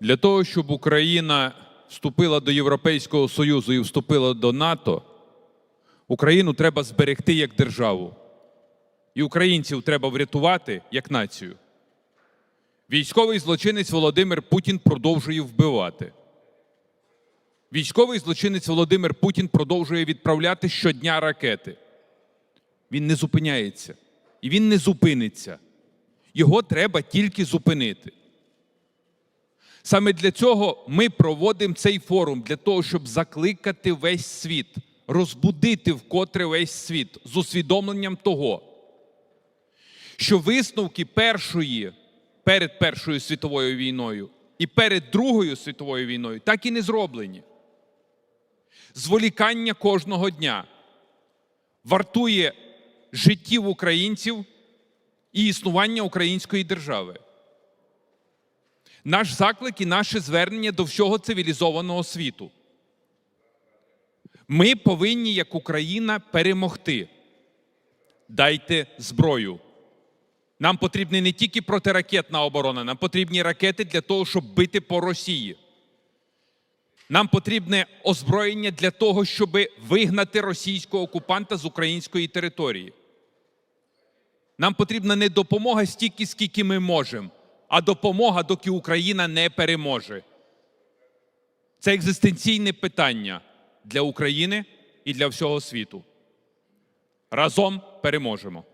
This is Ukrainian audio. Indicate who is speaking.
Speaker 1: Для того, щоб Україна вступила до Європейського Союзу і вступила до НАТО, Україну треба зберегти як державу. І українців треба врятувати як націю. Військовий злочинець Володимир Путін продовжує вбивати. Військовий злочинець Володимир Путін продовжує відправляти щодня ракети. Він не зупиняється. І він не зупиниться. Його треба тільки зупинити. Саме для цього ми проводимо цей форум для того, щоб закликати весь світ, розбудити вкотре весь світ з усвідомленням того, що висновки першої перед Першою світовою війною і перед Другою світовою війною так і не зроблені. Зволікання кожного дня вартує життів українців і існування української держави. Наш заклик і наше звернення до всього цивілізованого світу. Ми повинні, як Україна, перемогти. Дайте зброю. Нам потрібна не тільки протиракетна оборона, нам потрібні ракети для того, щоб бити по Росії. Нам потрібне озброєння для того, щоб вигнати російського окупанта з української території. Нам потрібна не допомога стільки, скільки ми можемо, а допомога, доки Україна не переможе. Це екзистенційне питання для України і для всього світу. Разом переможемо.